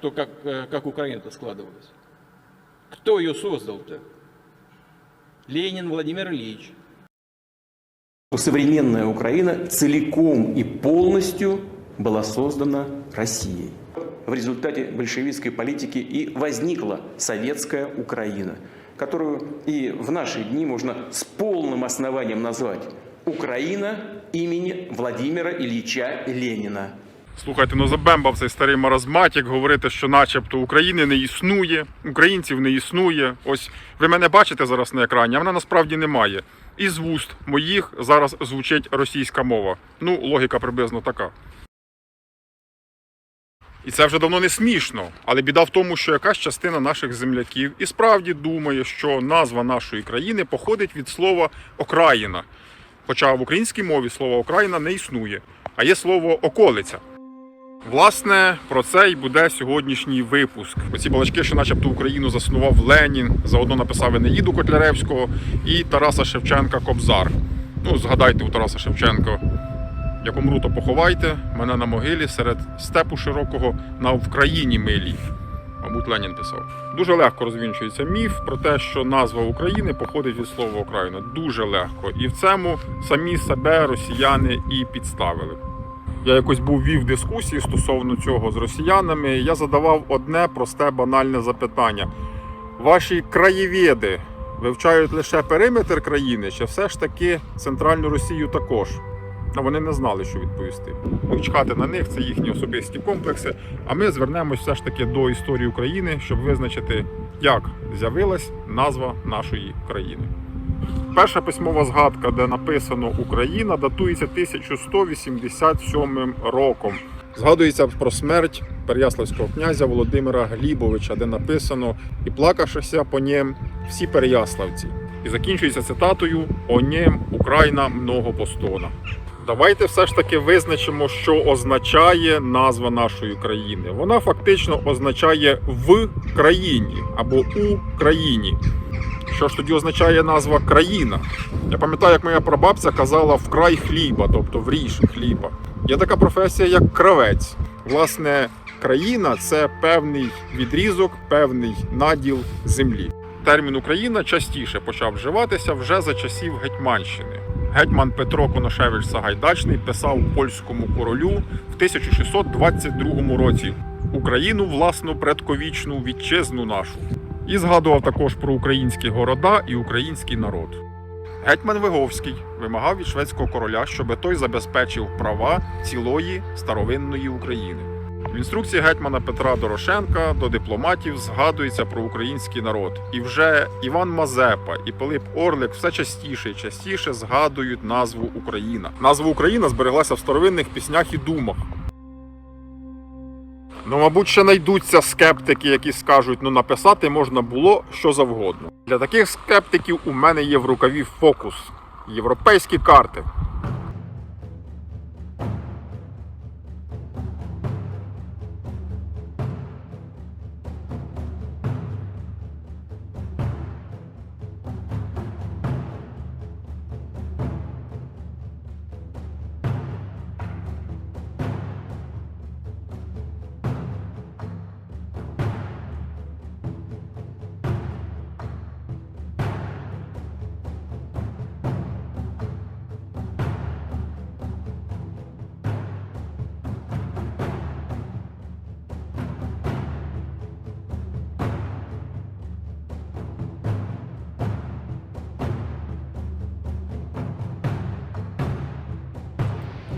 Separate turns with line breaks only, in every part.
то как, э, как Украина-то складывалась. Кто ее создал-то? Ленин Владимир Ильич.
Современная Украина целиком и полностью была создана Россией. В результате большевистской политики и возникла советская Украина, которую и в наши дни можно с полным основанием назвать Украина имени Владимира Ильича Ленина.
Слухайте, ну забембав цей старий маразматік говорити, що начебто України не існує, українців не існує. Ось ви мене бачите зараз на екрані, а мене насправді немає. І з вуст моїх зараз звучить російська мова. Ну, логіка приблизно така. І це вже давно не смішно, але біда в тому, що якась частина наших земляків і справді думає, що назва нашої країни походить від слова Окраїна. Хоча в українській мові слово Окраїна не існує, а є слово околиця. Власне, про це й буде сьогоднішній випуск. Оці балачки, що начебто Україну заснував Ленін, заодно написав Енеїду Котляревського і Тараса Шевченка Кобзар. Ну, згадайте у Тараса Шевченка, як умру, то поховайте мене на могилі серед степу широкого на Вкраїні милій. Мабуть, Ленін писав. Дуже легко розвінчується міф про те, що назва України походить від слова Україна. Дуже легко. І в цьому самі себе росіяни і підставили. Я якось був вів дискусії стосовно цього з росіянами. Я задавав одне просте банальне запитання: ваші краєвіди вивчають лише периметр країни, чи все ж таки центральну Росію також? А вони не знали, що відповісти. Ну, чекати на них це їхні особисті комплекси. А ми звернемось все ж таки до історії України, щоб визначити, як з'явилась назва нашої країни. Перша письмова згадка, де написано Україна, датується 1187 роком. Згадується про смерть переяславського князя Володимира Глібовича, де написано і плакавшися по нєм всі переяславці. І закінчується цитатою О нєм Україна много постона. Давайте все ж таки визначимо, що означає назва нашої країни. Вона фактично означає в країні або у країні. Що ж тоді означає назва країна? Я пам'ятаю, як моя прабабця казала вкрай хліба, тобто в ріж хліба. Є така професія, як кравець. Власне, країна це певний відрізок, певний наділ землі. Термін Україна частіше почав вживатися вже за часів Гетьманщини. Гетьман Петро Коношевич Сагайдачний писав польському королю в 1622 році Україну власну предковічну вітчизну нашу. І згадував також про українські города і український народ. Гетьман Виговський вимагав від шведського короля, щоб той забезпечив права цілої старовинної України. В інструкції гетьмана Петра Дорошенка до дипломатів згадується про український народ. І вже Іван Мазепа і Пилип Орлик все частіше і частіше згадують назву Україна. Назва Україна збереглася в старовинних піснях і думах. Ну, мабуть, ще знайдуться скептики, які скажуть, ну написати можна було що завгодно. Для таких скептиків у мене є в рукаві фокус європейські карти.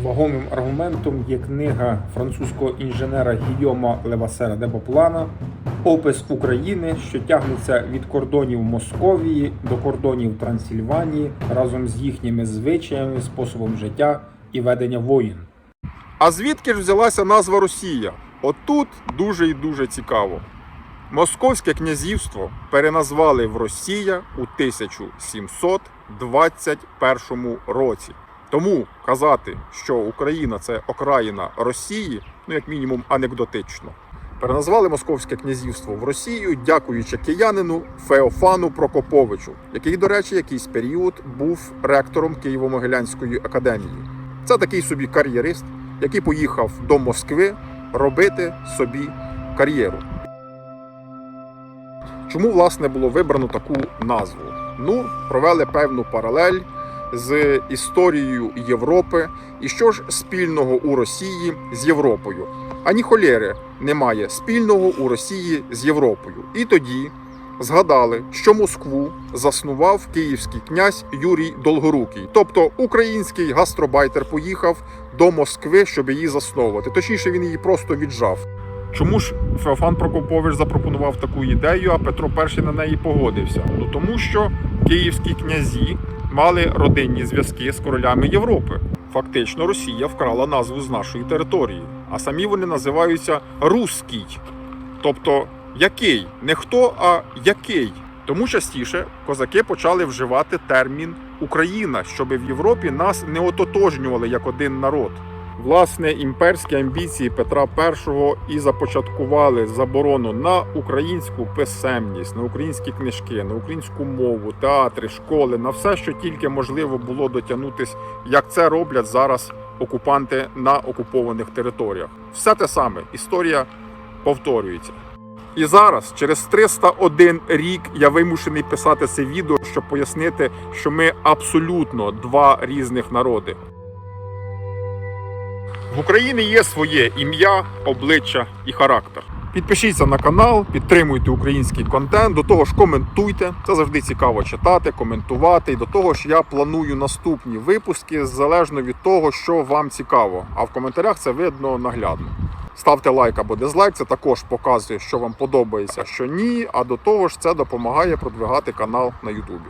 Вагомим аргументом є книга французького інженера Гійома Левасера де Боплана Опис України, що тягнеться від кордонів Московії до кордонів Трансильванії разом з їхніми звичаями, способом життя і ведення воїн.
А звідки ж взялася назва Росія? Отут дуже і дуже цікаво. Московське князівство переназвали в Росія у 1721 році. Тому казати, що Україна це окраїна Росії, ну як мінімум анекдотично. Переназвали Московське князівство в Росію, дякуючи киянину Феофану Прокоповичу, який, до речі, якийсь період був ректором Києво-Могилянської академії. Це такий собі кар'єрист, який поїхав до Москви робити собі кар'єру. Чому власне було вибрано таку назву? Ну, провели певну паралель з історією Європи. І що ж спільного у Росії з Європою? Ані холєри немає спільного у Росії з Європою. І тоді згадали, що Москву заснував київський князь Юрій Долгорукий, тобто український гастробайтер поїхав до Москви, щоб її засновувати. Точніше, він її просто віджав. Чому ж Феофан Прокопович запропонував таку ідею, а Петро І на неї погодився? Ну тому що київські князі мали родинні зв'язки з королями Європи. Фактично, Росія вкрала назву з нашої території, а самі вони називаються Руський. Тобто який? Не хто, а який. Тому частіше козаки почали вживати термін Україна, щоб в Європі нас не ототожнювали як один народ. Власне, імперські амбіції Петра І і започаткували заборону на українську писемність, на українські книжки, на українську мову, театри, школи, на все, що тільки можливо було дотягнутись, як це роблять зараз окупанти на окупованих територіях. Все те саме, історія повторюється. І зараз, через 301 рік, я вимушений писати це відео, щоб пояснити, що ми абсолютно два різних народи. В Україні є своє ім'я, обличчя і характер. Підпишіться на канал, підтримуйте український контент. До того ж, коментуйте. Це завжди цікаво читати, коментувати. І до того ж, я планую наступні випуски залежно від того, що вам цікаво. А в коментарях це видно наглядно. Ставте лайк або дизлайк, це також показує, що вам подобається, що ні. А до того ж, це допомагає продвигати канал на Ютубі.